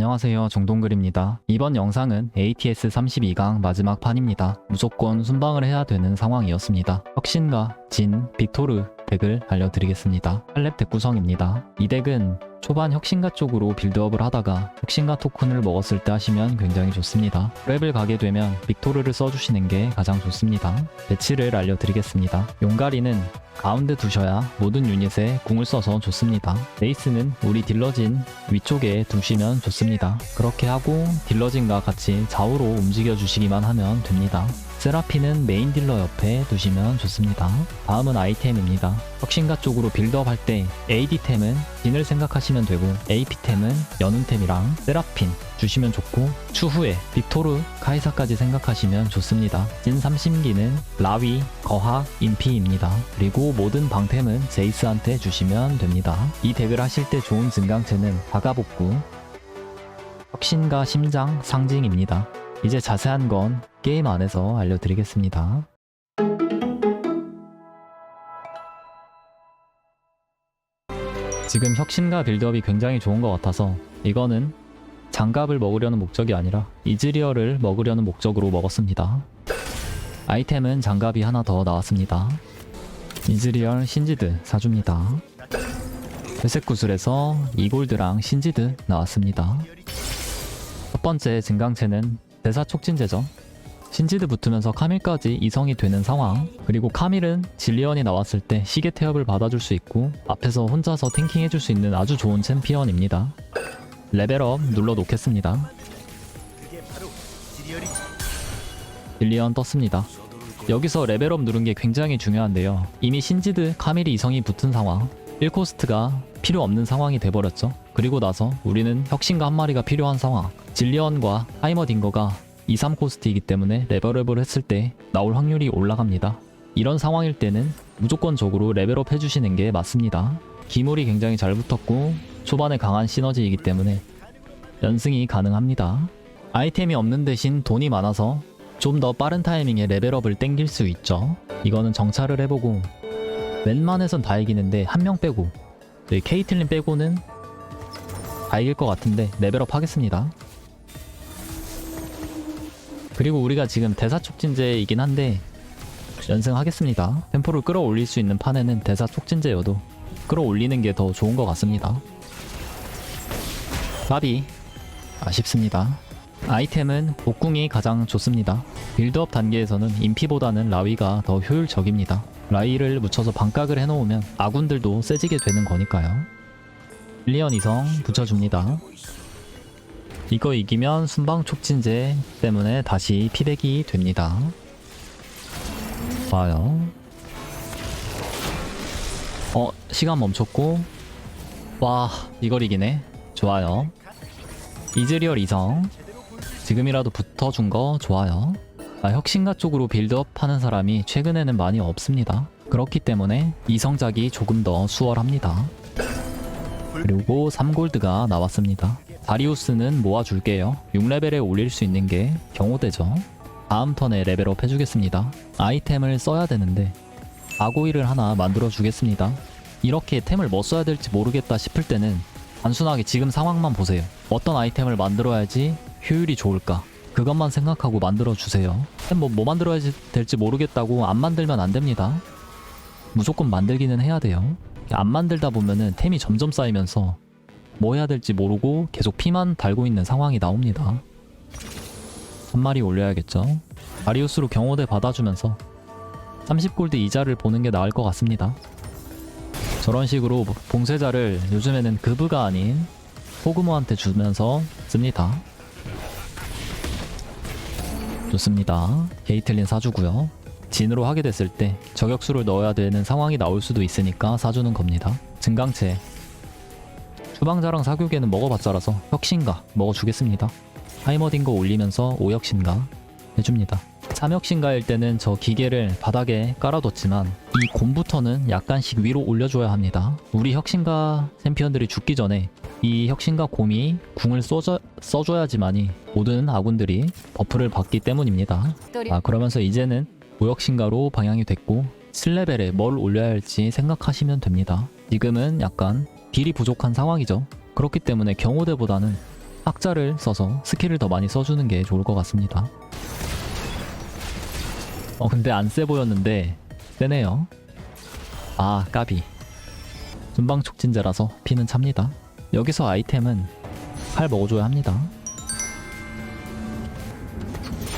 안녕하세요 정동글입니다. 이번 영상은 ATS 32강 마지막 판입니다. 무조건 순방을 해야 되는 상황이었습니다. 혁신과 진, 빅토르 덱을 알려드리겠습니다. 8렙 덱 구성입니다. 이 덱은 초반 혁신가 쪽으로 빌드업을 하다가 혁신가 토큰을 먹었을 때 하시면 굉장히 좋습니다. 랩을 가게 되면 빅토르를 써주시는 게 가장 좋습니다. 배치를 알려드리겠습니다. 용가리는 가운데 두셔야 모든 유닛에 궁을 써서 좋습니다. 레이스는 우리 딜러진 위쪽에 두시면 좋습니다. 그렇게 하고 딜러진과 같이 좌우로 움직여 주시기만 하면 됩니다. 세라피는 메인 딜러 옆에 두시면 좋습니다. 다음은 아이템입니다. 혁신가 쪽으로 빌드업 할 때 AD템은 진을 생각하시면 되고 AP템은 연운템이랑 세라핀 주시면 좋고 추후에 빅토르, 카이사까지 생각하시면 좋습니다. 진 3심기는 라위, 거하, 인피입니다. 그리고 모든 방템은 제이스한테 주시면 됩니다. 이 덱을 하실 때 좋은 증강체는 다가복구, 혁신과 심장, 상징입니다. 이제 자세한 건 게임 안에서 알려드리겠습니다. 지금 혁신과 빌드업이 굉장히 좋은 것 같아서 이거는 장갑을 먹으려는 목적이 아니라 이즈리얼을 먹으려는 목적으로 먹었습니다. 아이템은 장갑이 하나 더 나왔습니다. 이즈리얼 신지드 사줍니다. 회색 구슬에서 이골드랑 신지드 나왔습니다. 첫 번째 증강체는 대사 촉진제죠. 신지드 붙으면서 카밀까지 이성이 되는 상황. 그리고 카밀은 질리언이 나왔을 때 시계 태엽을 받아줄 수 있고 앞에서 혼자서 탱킹 해줄 수 있는 아주 좋은 챔피언입니다. 레벨업 눌러 놓겠습니다. 질리언 떴습니다. 여기서 레벨업 누른 게 굉장히 중요한데요. 이미 신지드 카밀이 이성이 붙은 상황. 1코스트가 필요 없는 상황이 돼버렸죠. 그리고 나서 우리는 혁신가 한 마리가 필요한 상황. 질리언과 하이머 딩거가 2, 3코스트이기 때문에 레벨업을 했을 때 나올 확률이 올라갑니다. 이런 상황일 때는 무조건적으로 레벨업 해주시는 게 맞습니다. 기물이 굉장히 잘 붙었고 초반에 강한 시너지이기 때문에 연승이 가능합니다. 아이템이 없는 대신 돈이 많아서 좀 더 빠른 타이밍에 레벨업을 땡길 수 있죠. 이거는 정찰을 해보고 웬만해선 다 이기는데 한 명 빼고 저희 케이틀린 빼고는 다 이길 것 같은데 레벨업 하겠습니다. 그리고 우리가 지금 대사 촉진제이긴 한데 연승하겠습니다. 템포를 끌어올릴 수 있는 판에는 대사 촉진제여도 끌어올리는 게 더 좋은 것 같습니다. 바비 아쉽습니다. 아이템은 복궁이 가장 좋습니다. 빌드업 단계에서는 인피보다는 라위가 더 효율적입니다. 라위를 묻혀서 반각을 해놓으면 아군들도 세지게 되는 거니까요. 밀리언 이성 붙여줍니다. 이거 이기면 순방 촉진제 때문에 다시 피백이 됩니다. 좋아요. 어, 시간 멈췄고. 와, 이걸 이기네. 좋아요. 이즈리얼 이성. 지금이라도 붙어준 거 좋아요. 아, 혁신가 쪽으로 빌드업 하는 사람이 최근에는 많이 없습니다. 그렇기 때문에 이성작이 조금 더 수월합니다. 그리고 3골드가 나왔습니다. 다리우스는 모아줄게요. 6레벨에 올릴 수 있는 게 경호대죠. 다음 턴에 레벨업 해주겠습니다. 아이템을 써야 되는데 아고이를 하나 만들어 주겠습니다. 이렇게 템을 뭐 써야 될지 모르겠다 싶을 때는 단순하게 지금 상황만 보세요. 어떤 아이템을 만들어야지 효율이 좋을까? 그것만 생각하고 만들어 주세요. 뭐, 뭐 만들어야 될지 모르겠다고 안 만들면 안 됩니다. 무조건 만들기는 해야 돼요. 안 만들다 보면은 템이 점점 쌓이면서 뭐 해야 될지 모르고 계속 피만 달고 있는 상황이 나옵니다. 한 마리 올려야겠죠. 아리우스로 경호대 받아주면서 30골드 이자를 보는 게 나을 것 같습니다. 저런 식으로 봉쇄자를 요즘에는 그브가 아닌 호그모한테 주면서 씁니다. 좋습니다. 게이틀린 사주고요. 진으로 하게 됐을 때 저격수를 넣어야 되는 상황이 나올 수도 있으니까 사주는 겁니다. 증강체 주방자랑 사교계는 먹어봤자라서 혁신가 먹어주겠습니다. 하이머딩거 올리면서 오혁신가 해줍니다. 3혁신가일 때는 저 기계를 바닥에 깔아뒀지만 이 곰부터는 약간씩 위로 올려줘야 합니다. 우리 혁신가 챔피언들이 죽기 전에 이 혁신가 곰이 궁을 써줘, 써줘야지만이 모든 아군들이 버프를 받기 때문입니다. 아 그러면서 이제는 오혁신가로 방향이 됐고 7레벨에 뭘 올려야 할지 생각하시면 됩니다. 지금은 약간 딜이 부족한 상황이죠. 그렇기 때문에 경호대보다는 학자를 써서 스킬을 더 많이 써주는 게 좋을 것 같습니다. 어 근데 안 세 보였는데 세네요. 아 까비. 순방 촉진제라서 피는 찹니다. 여기서 아이템은 칼 먹어줘야 합니다.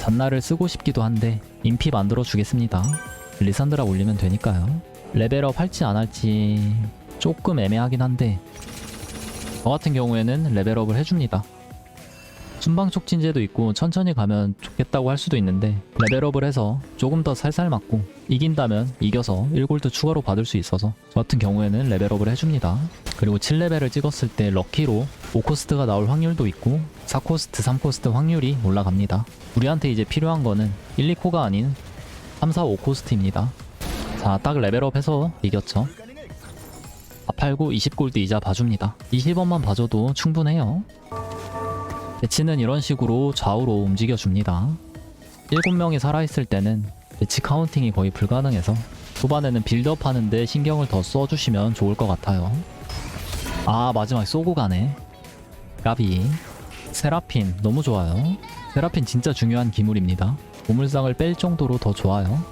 잔나를 쓰고 싶기도 한데 인피 만들어 주겠습니다. 리산드라 올리면 되니까요. 레벨업 할지 안 할지 조금 애매하긴 한데 저 같은 경우에는 레벨업을 해줍니다. 순방 촉진제도 있고 천천히 가면 좋겠다고 할 수도 있는데 레벨업을 해서 조금 더 살살 맞고 이긴다면 이겨서 1골드 추가로 받을 수 있어서 저 같은 경우에는 레벨업을 해줍니다. 그리고 7레벨을 찍었을 때 럭키로 5코스트가 나올 확률도 있고 4코스트, 3코스트 확률이 올라갑니다. 우리한테 이제 필요한 거는 1, 2코가 아닌 3, 4, 5코스트입니다. 자, 딱 레벨업해서 이겼죠. 아팔고 20골드 이자 봐줍니다. 20원만 봐줘도 충분해요. 배치는 이런 식으로 좌우로 움직여줍니다. 7명이 살아있을 때는 배치 카운팅이 거의 불가능해서 초반에는 빌드업 하는데 신경을 더 써주시면 좋을 것 같아요. 아 마지막에 쏘고 가네. 까비. 세라핀 너무 좋아요. 세라핀 진짜 중요한 기물입니다. 보물상을 뺄 정도로 더 좋아요.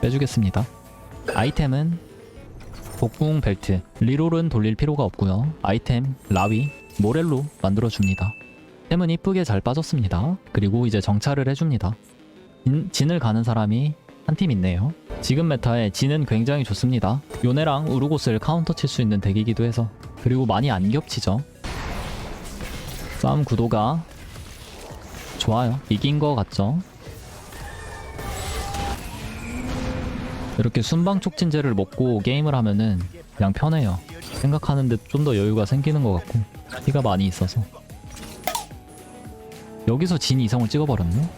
빼주겠습니다. 아이템은 복궁 벨트, 리롤은 돌릴 필요가 없고요. 아이템, 라위, 모렐로 만들어줍니다. 템은 이쁘게 잘 빠졌습니다. 그리고 이제 정찰을 해줍니다. 진, 진을 가는 사람이 한 팀 있네요. 지금 메타에 진은 굉장히 좋습니다. 요네랑 우르고스를 카운터 칠 수 있는 덱이기도 해서 그리고 많이 안 겹치죠. 싸움 구도가 좋아요. 이긴 거 같죠? 이렇게 순방 촉진제를 먹고 게임을 하면은 그냥 편해요. 생각하는 데 좀 더 여유가 생기는 것 같고 피가 많이 있어서 여기서 진 이성을 찍어버렸네.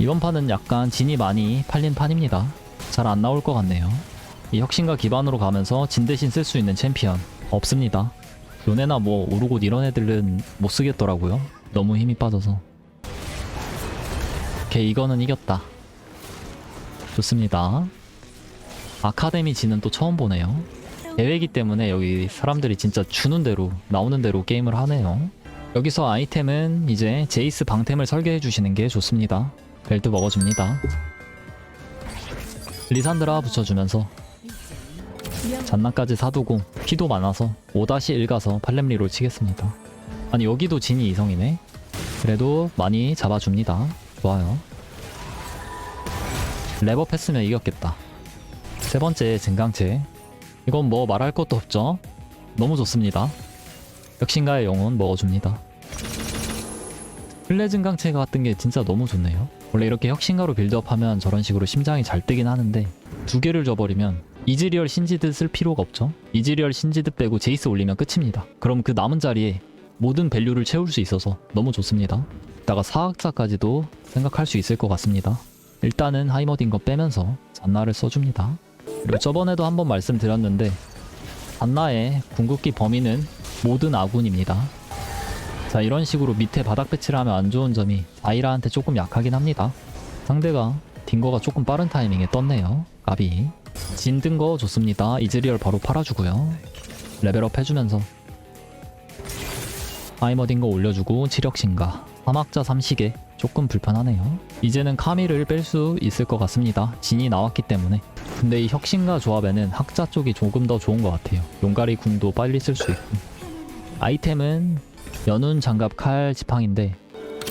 이번 판은 약간 진이 많이 팔린 판입니다. 잘 안 나올 것 같네요. 이 혁신과 기반으로 가면서 진 대신 쓸 수 있는 챔피언 없습니다. 요네나 뭐 오르고 이런 애들은 못 쓰겠더라고요. 너무 힘이 빠져서. 오케이 이거는 이겼다. 좋습니다. 아카데미 진은 또 처음 보네요. 대회이기 때문에 여기 사람들이 진짜 주는 대로 나오는 대로 게임을 하네요. 여기서 아이템은 이제 제이스 방템을 설계해 주시는 게 좋습니다. 벨트 먹어줍니다. 리산드라 붙여주면서 잔나까지 사두고 피도 많아서 5-1 가서 팔렘리로 치겠습니다. 아니 여기도 진이 이성이네. 그래도 많이 잡아줍니다. 좋아요. 랩업 했으면 이겼겠다. 세 번째 증강체. 이건 뭐 말할 것도 없죠. 너무 좋습니다. 혁신가의 영혼 먹어줍니다. 플레 증강체 같은 게 진짜 너무 좋네요. 원래 이렇게 혁신가로 빌드업하면 저런 식으로 심장이 잘 뜨긴 하는데 두 개를 줘버리면 이즈리얼 신지드 쓸 필요가 없죠. 이즈리얼 신지드 빼고 제이스 올리면 끝입니다. 그럼 그 남은 자리에 모든 밸류를 채울 수 있어서 너무 좋습니다. 이따가 사학자까지도 생각할 수 있을 것 같습니다. 일단은 하이머딘 거 빼면서 잔나를 써줍니다. 그리고 저번에도 한번 말씀드렸는데 잔나의 궁극기 범위는 모든 아군입니다. 자 이런 식으로 밑에 바닥 배치를 하면 안 좋은 점이 아이라한테 조금 약하긴 합니다. 상대가 딩거가 조금 빠른 타이밍에 떴네요. 까비. 진든 거 좋습니다. 이즈리얼 바로 팔아주고요. 레벨업 해주면서 하이머 딩거 올려주고 치력신가 사막자 삼식에 조금 불편하네요. 이제는 카미를 뺄 수 있을 것 같습니다. 진이 나왔기 때문에. 근데 이 혁신가 조합에는 학자 쪽이 조금 더 좋은 것 같아요. 용가리 궁도 빨리 쓸 수 있고. 아이템은 연운 장갑 칼 지팡인데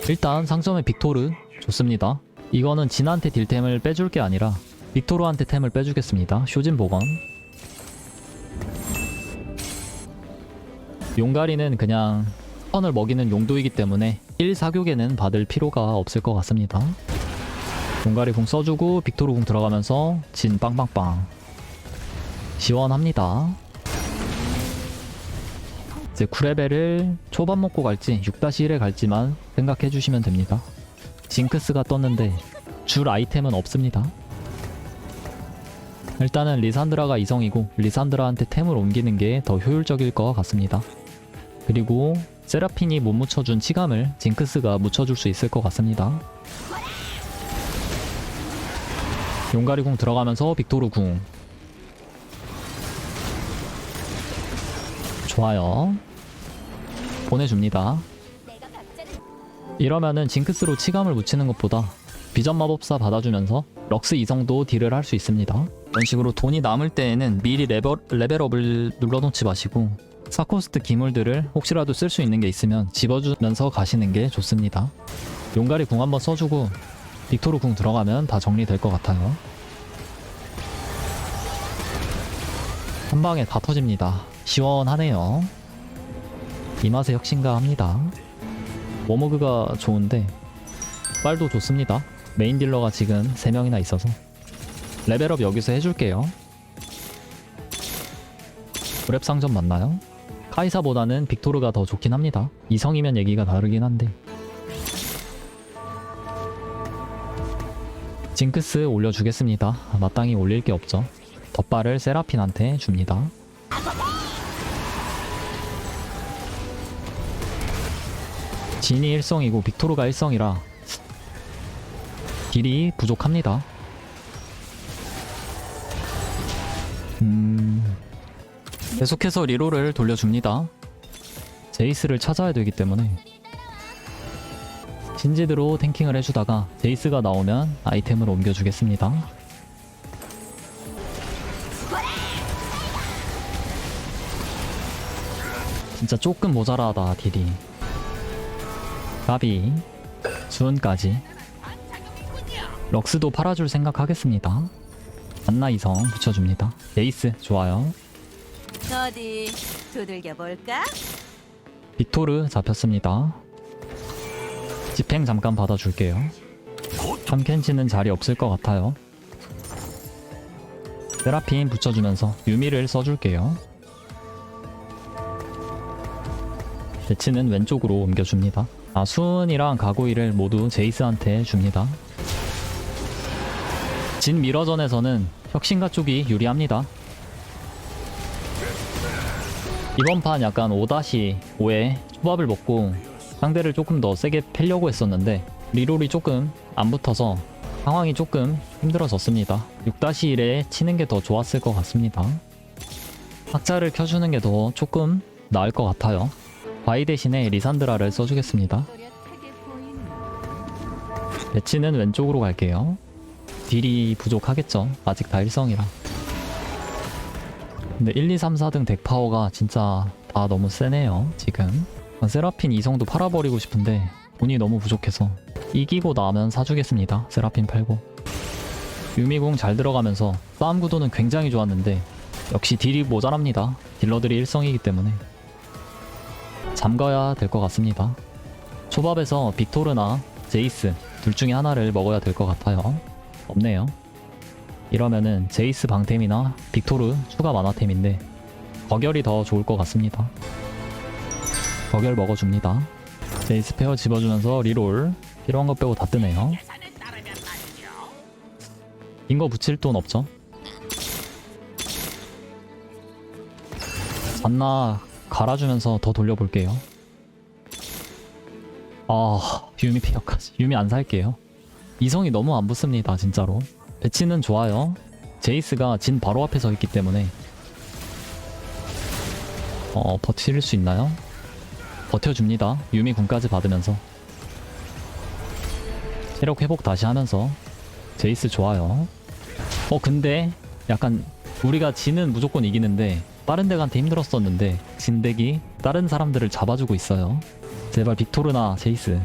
일단 상점의 빅토르 좋습니다. 이거는 진한테 딜템을 빼줄 게 아니라 빅토르한테 템을 빼주겠습니다. 쇼진 복원. 용가리는 그냥 턴을 먹이는 용도이기 때문에 1 사격에는 받을 필요가 없을 것 같습니다. 용가리 궁 써주고 빅토르 궁 들어가면서 진 빵빵빵 시원합니다. 이제 9레벨을 초반 먹고 갈지 6-1에 갈지만 생각해 주시면 됩니다. 징크스가 떴는데 줄 아이템은 없습니다. 일단은 리산드라가 이성이고 리산드라한테 템을 옮기는 게 더 효율적일 것 같습니다. 그리고 세라핀이 못 묻혀준 치감을 징크스가 묻혀줄 수 있을 것 같습니다. 용가리 궁 들어가면서 빅토르 궁 좋아요 보내줍니다 이러면은 징크스로 치감을 묻히는 것보다 비전 마법사 받아주면서 럭스 이성도 딜을 할 수 있습니다. 이런 식으로 돈이 남을 때에는 미리 레벨, 레벨업을 눌러놓지 마시고 사코스트 기물들을 혹시라도 쓸 수 있는 게 있으면 집어주면서 가시는 게 좋습니다. 용가리 궁 한번 써주고 빅토르 궁 들어가면 다 정리될 것 같아요. 한 방에 다 터집니다. 시원하네요. 이 맛에 혁신가 합니다. 워머그가 좋은데 빨도 좋습니다. 메인 딜러가 지금 3명이나 있어서 레벨업 여기서 해줄게요. 브랩 상점 맞나요? 카이사보다는 빅토르가 더 좋긴 합니다. 이성이면 얘기가 다르긴 한데 징크스 올려주겠습니다. 마땅히 올릴 게 없죠. 덧발을 세라핀한테 줍니다. 진이 1성이고 빅토르가 1성이라 딜이 부족합니다. 음... 계속해서 리로를 돌려줍니다. 제이스를 찾아야 되기 때문에 신지드로 탱킹을 해주다가 제이스가 나오면 아이템을 옮겨주겠습니다. 진짜 조금 모자라다 딜이 가비 수은까지. 럭스도 팔아줄 생각하겠습니다. 안나 이성 붙여줍니다. 제이스 좋아요. 어디 두들겨 볼까? 빅토르 잡혔습니다 집행 잠깐 받아줄게요. 참켄치는 자리 없을 것 같아요. 세라핀 붙여주면서 유미를 써줄게요. 배치는 왼쪽으로 옮겨줍니다. 아 수은이랑 가고이를 모두 제이스한테 줍니다. 진 미러전에서는 혁신가 쪽이 유리합니다. 이번 판 약간 5-5에 초밥을 먹고 상대를 조금 더 세게 패려고 했었는데 리롤이 조금 안 붙어서 상황이 조금 힘들어졌습니다 6-1에 치는 게 더 좋았을 것 같습니다 학자를 켜주는 게 더 조금 나을 것 같아요 바이 대신에 리산드라를 써주겠습니다 배치는 왼쪽으로 갈게요. 딜이 부족하겠죠. 아직 다 일성이라. 근데 1, 2, 3, 4등 덱 파워가 진짜 다 너무 세네요. 지금. 세라핀 이성도 팔아버리고 싶은데 돈이 너무 부족해서 이기고 나면 사주겠습니다. 세라핀 팔고. 유미궁 잘 들어가면서 싸움 구도는 굉장히 좋았는데 역시 딜이 모자랍니다. 딜러들이 일성이기 때문에 잠가야 될 것 같습니다. 초밥에서 빅토르나 제이스 둘 중에 하나를 먹어야 될 것 같아요. 없네요. 이러면은 제이스 방템이나 빅토르 추가 만화템인데 거결이 더 좋을 것 같습니다. 거결 먹어줍니다. 제이스 페어 집어주면서 리롤 필요한 것 빼고 다 뜨네요. 긴 거 붙일 돈 없죠? 잔나 갈아주면서 더 돌려볼게요. 아 유미 페어까지 유미 안 살게요 이성이 너무 안 붙습니다 진짜로 배치는 좋아요 제이스가 진 바로 앞에 서 있기 때문에 어 버틸 수 있나요? 버텨줍니다. 유미 군까지 받으면서. 체력 회복 다시 하면서. 제이스 좋아요. 어 근데 약간 우리가 지는 무조건 이기는데 다른 덱한테 힘들었었는데 진 덱이 다른 사람들을 잡아주고 있어요. 제발 빅토르나 제이스.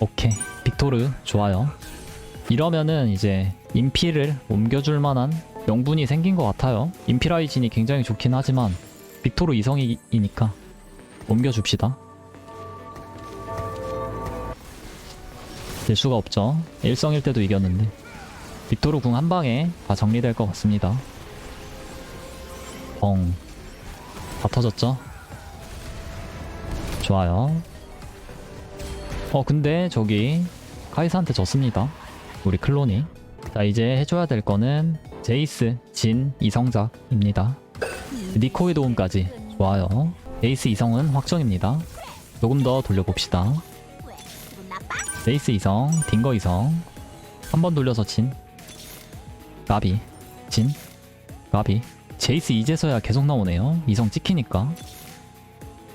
오케이. 빅토르 좋아요. 이러면은 이제 인피를 옮겨줄 만한 명분이 생긴 것 같아요. 인피라이진이 굉장히 좋긴 하지만 빅토르 이성이니까 옮겨줍시다 될 수가 없죠 일성일 때도 이겼는데 빅토르 궁 한 방에 다 정리될 것 같습니다 뻥. 다 터졌죠? 좋아요. 어, 근데 저기 카이사한테 졌습니다. 우리 클론이. 자, 이제 해줘야 될 거는 제이스, 진, 이성작입니다. 니코의 도움까지. 좋아요. 에이스 이성은 확정입니다. 조금 더 돌려봅시다. 제이스 이성, 딩거 이성. 한 번 돌려서 진. 가비. 진. 가비. 제이스 이제서야 계속 나오네요. 이성 찍히니까.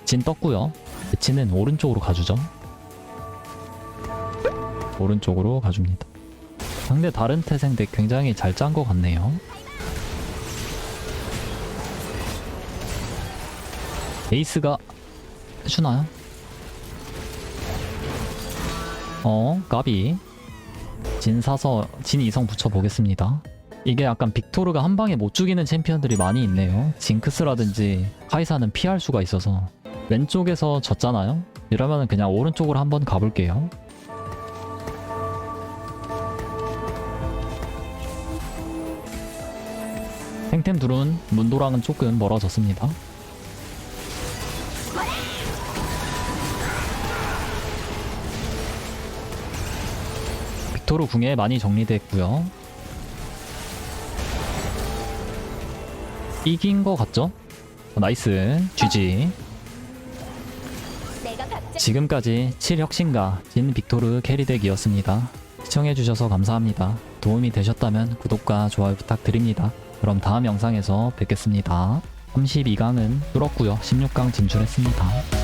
진 떴고요. 배치는 오른쪽으로 가주죠. 오른쪽으로 가줍니다. 상대 다른 태생 덱 굉장히 잘 짠 것 같네요. 에이스가 해주나요? 어, 까비. 진 사서 진 이성 붙여보겠습니다. 이게 약간 빅토르가 한 방에 못 죽이는 챔피언들이 많이 있네요. 징크스라든지 카이사는 피할 수가 있어서 왼쪽에서 졌잖아요. 이러면 그냥 오른쪽으로 한번 가볼게요. 탱템 둘은 문도랑은 조금 멀어졌습니다. 빅토르 궁에 많이 정리됐고요. 이긴 거 같죠? 나이스 GG 지금까지 7혁신가 진 빅토르 캐리덱이었습니다. 시청해주셔서 감사합니다. 도움이 되셨다면 구독과 좋아요 부탁드립니다. 그럼 다음 영상에서 뵙겠습니다. 32강은 뚫었고요 16강 진출했습니다.